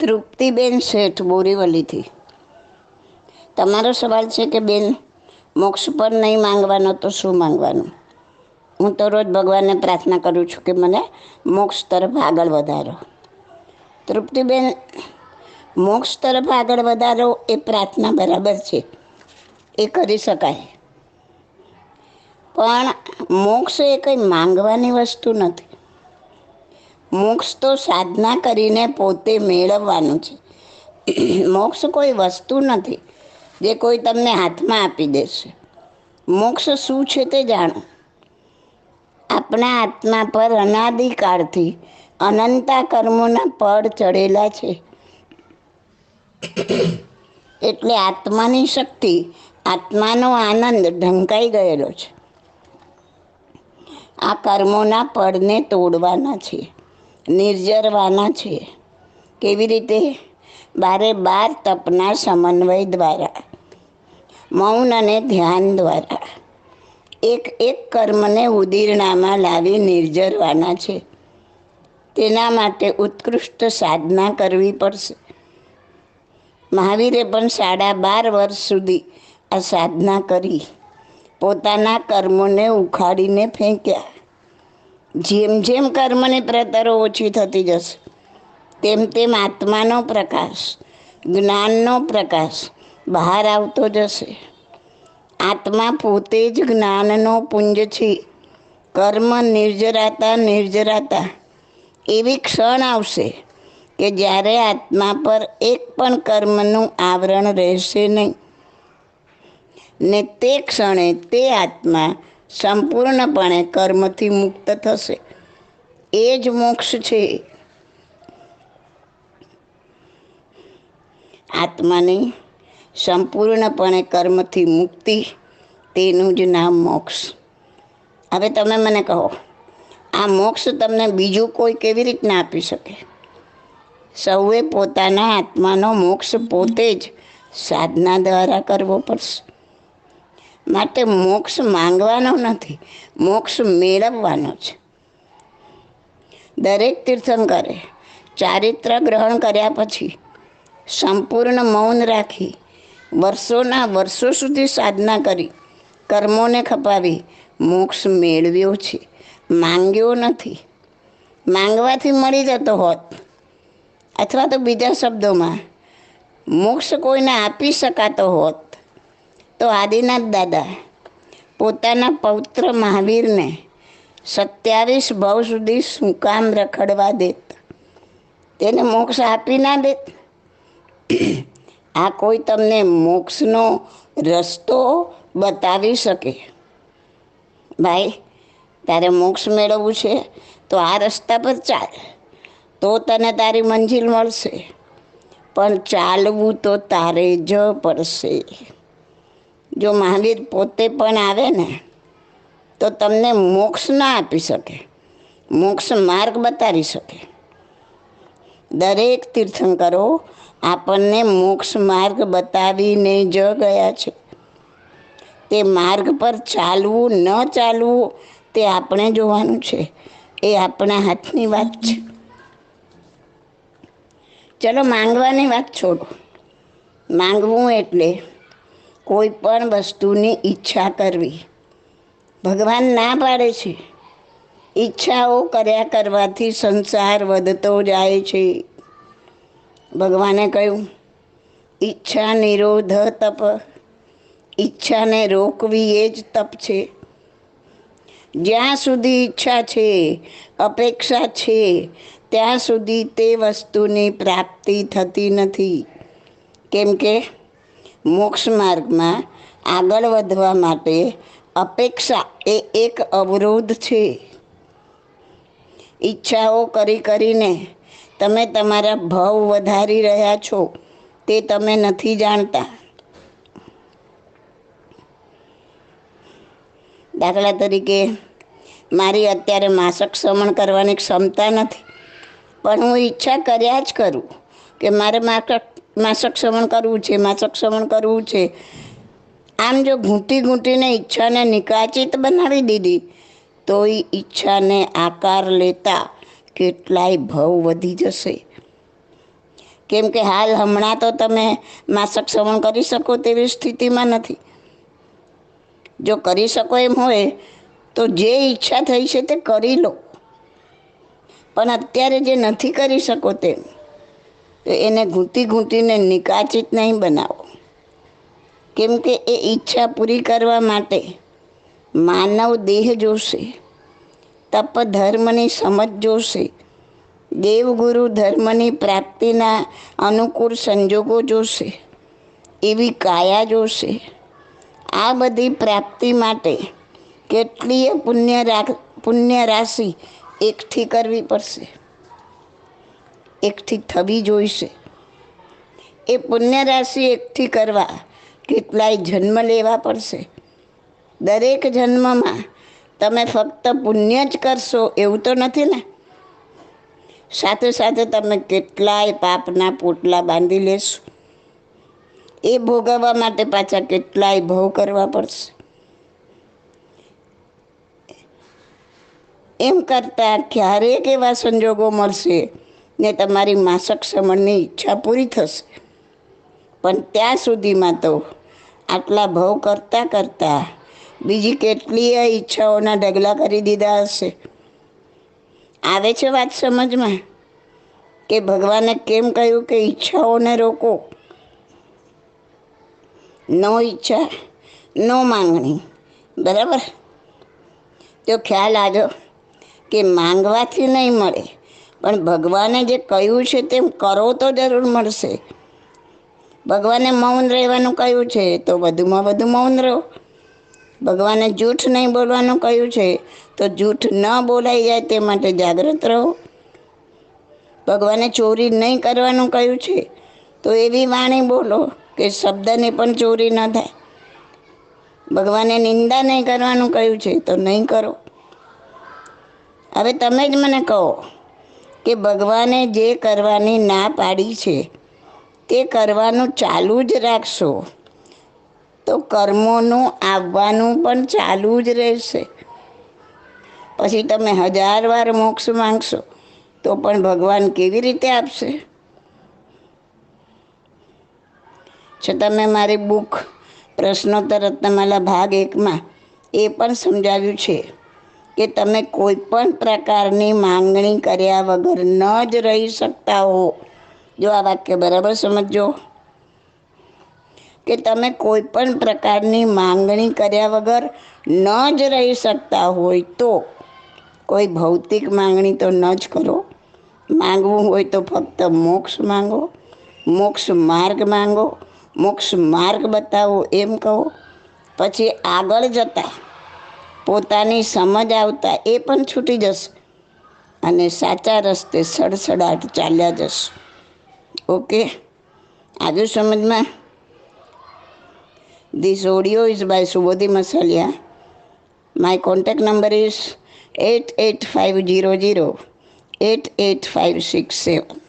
તૃપ્તિબેન શેઠ બોરીવલીથી. તમારો સવાલ છે કે, બેન, મોક્ષ પર નહીં માંગવાનો તો શું માંગવાનું? હું તો રોજ ભગવાનને પ્રાર્થના કરું છું કે, મને મોક્ષ તરફ આગળ વધારો. તૃપ્તિબેન, મોક્ષ તરફ આગળ વધારો એ પ્રાર્થના બરાબર છે. એ કરી શકાય. પણ મોક્ષ એ કંઈ માંગવાની વસ્તુ નથી. મોક્ષ તો સાધના કરીને પોતે મેળવવાનું છે. મોક્ષ કોઈ વસ્તુ નથી જે કોઈ તમને હાથમાં આપી દેશે. મોક્ષ શું છે તે જાણો. આપણા આત્મા પર અનાદિકાળથી અનંતા કર્મોના પડ ચડેલા છે. એટલે આત્માની શક્તિ, આત્માનો આનંદ ઢંકાઈ ગયેલો છે. આ કર્મોના પડને તોડવાના છે. નિર્જરવાના છે કેવી રીતે? બારે બાર તપના સમન્વય દ્વારા, મૌન અને ધ્યાન દ્વારા. એક એક કર્મને ઉદીરણામાં લાવી નિર્જરવાના છે. તેના માટે ઉત્કૃષ્ટ સાધના કરવી પડશે. મહાવીરે પણ સાડા બાર વર્ષ સુધી આ સાધના કરી. પોતાના કર્મોને ઉખાડીને ફેંક્યા. જેમ જેમ કર્મની પ્રતરો ઓછી થતી જશે, તેમ તેમ આત્માનો પ્રકાશ, જ્ઞાનનો પ્રકાશ બહાર આવતો જશે. આત્મા પોતે જ જ્ઞાનનો પુંજ છે. કર્મ નિર્જરાતા નિર્જરાતા. એવી ક્ષણ આવશે કે જ્યારે આત્મા પર એક પણ કર્મનું આવરણ રહેશે નહીં. ને તે ક્ષણે તે આત્મા સંપૂર્ણપણે કર્મથી મુક્ત થશે. એ જ મોક્ષ છે. આત્માની સંપૂર્ણપણે કર્મથી મુક્તિ, તેનું જ નામ મોક્ષ. હવે તમે મને કહો, આ મોક્ષ તમને બીજું કોઈ કેવી રીતના આપી શકે? સૌએ પોતાના આત્માનો મોક્ષ પોતે જ સાધના દ્વારા કરવો પડશે. માટે મોક્ષ માંગવાનો નથી, મોક્ષ મેળવવાનો છે. દરેક તીર્થંકરે ચારિત્ર ગ્રહણ કર્યા પછી સંપૂર્ણ મૌન રાખી વર્ષોના વર્ષો સુધી સાધના કરી, કર્મોને ખપાવી મોક્ષ મેળવ્યો છે. માંગ્યો નથી. માંગવાથી મળી જતો હોત અથવા તો બીજા શબ્દોમાં, મોક્ષ કોઈને આપી શકાતો હોત તો આદિનાથ દાદા, પોતાના પૌત્ર મહાવીરને સત્યાવીસ ભાવ સુધી શું કામ રખડવા દેત. તેને મોક્ષ આપી ના દેત. આ કોઈ તમને મોક્ષનો રસ્તો બતાવી શકે. ભાઈ, તારે મોક્ષ મેળવવું છે તો આ રસ્તા પર ચાલ. તો તને તારી મંજિલ મળશે. પણ ચાલવું તો તારે જ પડશે. જો મહાવીર પોતે પણ આવે ને, તો તમને મોક્ષ ના આપી શકે. મોક્ષ માર્ગ બતાવી શકે. દરેક તીર્થંકરો આપણને મોક્ષ માર્ગ બતાવીને જ ગયા છે. તે માર્ગ પર ચાલવું ન ચાલવું તે આપણે જોવાનું છે. એ આપણા હાથની વાત છે. ચલો માંગવાની વાત છોડો. માંગવું એટલે કોઈ પણ વસ્તુની ઈચ્છા કરવી. ભગવાન ના પાડે છે. ઈચ્છાઓ કર્યા કરવાથી સંસાર વધતો જાય છે. ભગવાને કહ્યું, ઈચ્છા નિરોધ તપ. ઈચ્છાને રોકવી એ જ તપ છે. જ્યાં સુધી ઈચ્છા છે, અપેક્ષા છે, ત્યાં સુધી તે વસ્તુની પ્રાપ્તિ થતી નથી. કેમ કે મોક્ષ માર્ગમાં આગળ વધવા માટે અપેક્ષા એ એક અવરોધ છે. ઈચ્છાઓ કરી કરીને તમે તમારા ભાવ વધારી રહ્યા છો તે તમે નથી જાણતા. દાખલા તરીકે મારી અત્યારે માસક શ્રમણ કરવાની ક્ષમતા નથી, પણ હું ઈચ્છા કર્યા જ કરું કે મારે માસક માસક શ્રવણ કરવું છે, માસક શ્રવણ કરવું છે. આમ જો ઘૂંટી ઘૂંટીને ઈચ્છાને નિકાચિત બનાવી દીધી, તો એ ઈચ્છાને આકાર લેતા કેટલાય ભાવ વધી જશે. કેમ કે હાલ હમણાં તો તમે માસક શ્રવણ કરી શકો તેવી સ્થિતિમાં નથી. જો કરી શકો એમ હોય, તો જે ઈચ્છા થઈ છે તે કરી લો. પણ અત્યારે જે નથી કરી શકો તેમ તો એને ઘૂંટી ઘૂંટીને નિકાચિત નહીં બનાવો. કેમ કે એ ઈચ્છા પૂરી કરવા માટે માનવ દેહ જોશે, તપ ધર્મની સમજ જોશે, દેવગુરુ ધર્મની પ્રાપ્તિના અનુકૂળ સંજોગો જોશે, એવી કાયા જોશે. આ બધી પ્રાપ્તિ માટે કેટલીય પુણ્ય રા પુણ્ય રાશિ એકઠી કરવી પડશે. એકઠી થવી જોઈશે. એ પુણ્ય રાશિ એકઠી કરવા કેટલાય જન્મ લેવા પડશે. દરેક જન્મમાં તમે ફક્ત પુણ્ય જ કરશો એવું તો નથી ને? સાથે સાથે તમે કેટલાય પાપના પોટલા બાંધી લેશો. એ ભોગવવા માટે પાછા કેટલાય ભોગ કરવા પડશે. એમ કરતાં ક્યારેક એવા સંજોગો મળશે ને તમારી માસક સમણની ઈચ્છા પૂરી થશે. પણ ત્યાં સુધીમાં તો આટલા ભવ કરતાં કરતાં બીજી કેટલીય ઈચ્છાઓના ઢગલા કરી દીધા હશે. આવે છે વાત સમજમાં? કે ભગવાને કેમ કહ્યું કે ઈચ્છાઓને રોકો? નો ઈચ્છા, નો માંગણી. બરાબર? તો ખ્યાલ આવ્યો કે માંગવાથી નહીં મળે. પણ ભગવાને જે કહ્યું છે તેમ કરો તો જરૂર મળશે. ભગવાને મૌન રહેવાનું કહ્યું છે, તો વધુમાં વધુ મૌન રહો. ભગવાને જૂઠ નહીં બોલવાનું કહ્યું છે, તો જૂઠ ન બોલાઈ જાય તે માટે જાગૃત રહો. ભગવાને ચોરી નહીં કરવાનું કહ્યું છે, તો એવી વાણી બોલો કે શબ્દને પણ ચોરી ન થાય. ભગવાને નિંદા નહીં કરવાનું કહ્યું છે, તો નહીં કરો. હવે તમે જ મને કહો કે ભગવાને જે કરવાની ના પાડી છે, તે કરવાનું ચાલુ જ રાખશો. તો કર્મોનું આવવાનું પણ ચાલુ જ રહેશે. પછી તમે હજાર વાર મોક્ષ માંગશો, તો પણ ભગવાન કેવી રીતે આપશે? છતાં મેં મારી બુક પ્રશ્નોત્તર રત્નમાલા ભાગ એકમાં એ પણ સમજાવ્યું છે. કે તમે કોઈ પણ પ્રકારની માંગણી કર્યા વગર ન જ રહી શકતા હો. જો આ વાક્ય બરાબર સમજો કે તમે કોઈ પણ પ્રકારની માંગણી કર્યા વગર ન જ રહી શકતા હોય તો કોઈ ભૌતિક માંગણી તો ન જ કરો. માંગવું હોય તો ફક્ત મોક્ષ માંગો. મોક્ષ માર્ગ માંગો. મોક્ષ માર્ગ બતાવો એમ કહો. પછી આગળ જતા પોતાની સમજ આવતા એ પણ છૂટી જશે અને સાચા રસ્તે સડસડાટ ચાલ્યા જશે ઓકે આજુ સમજમાં This audio is by Subodhi Masalia. My contact number is 88500 88567.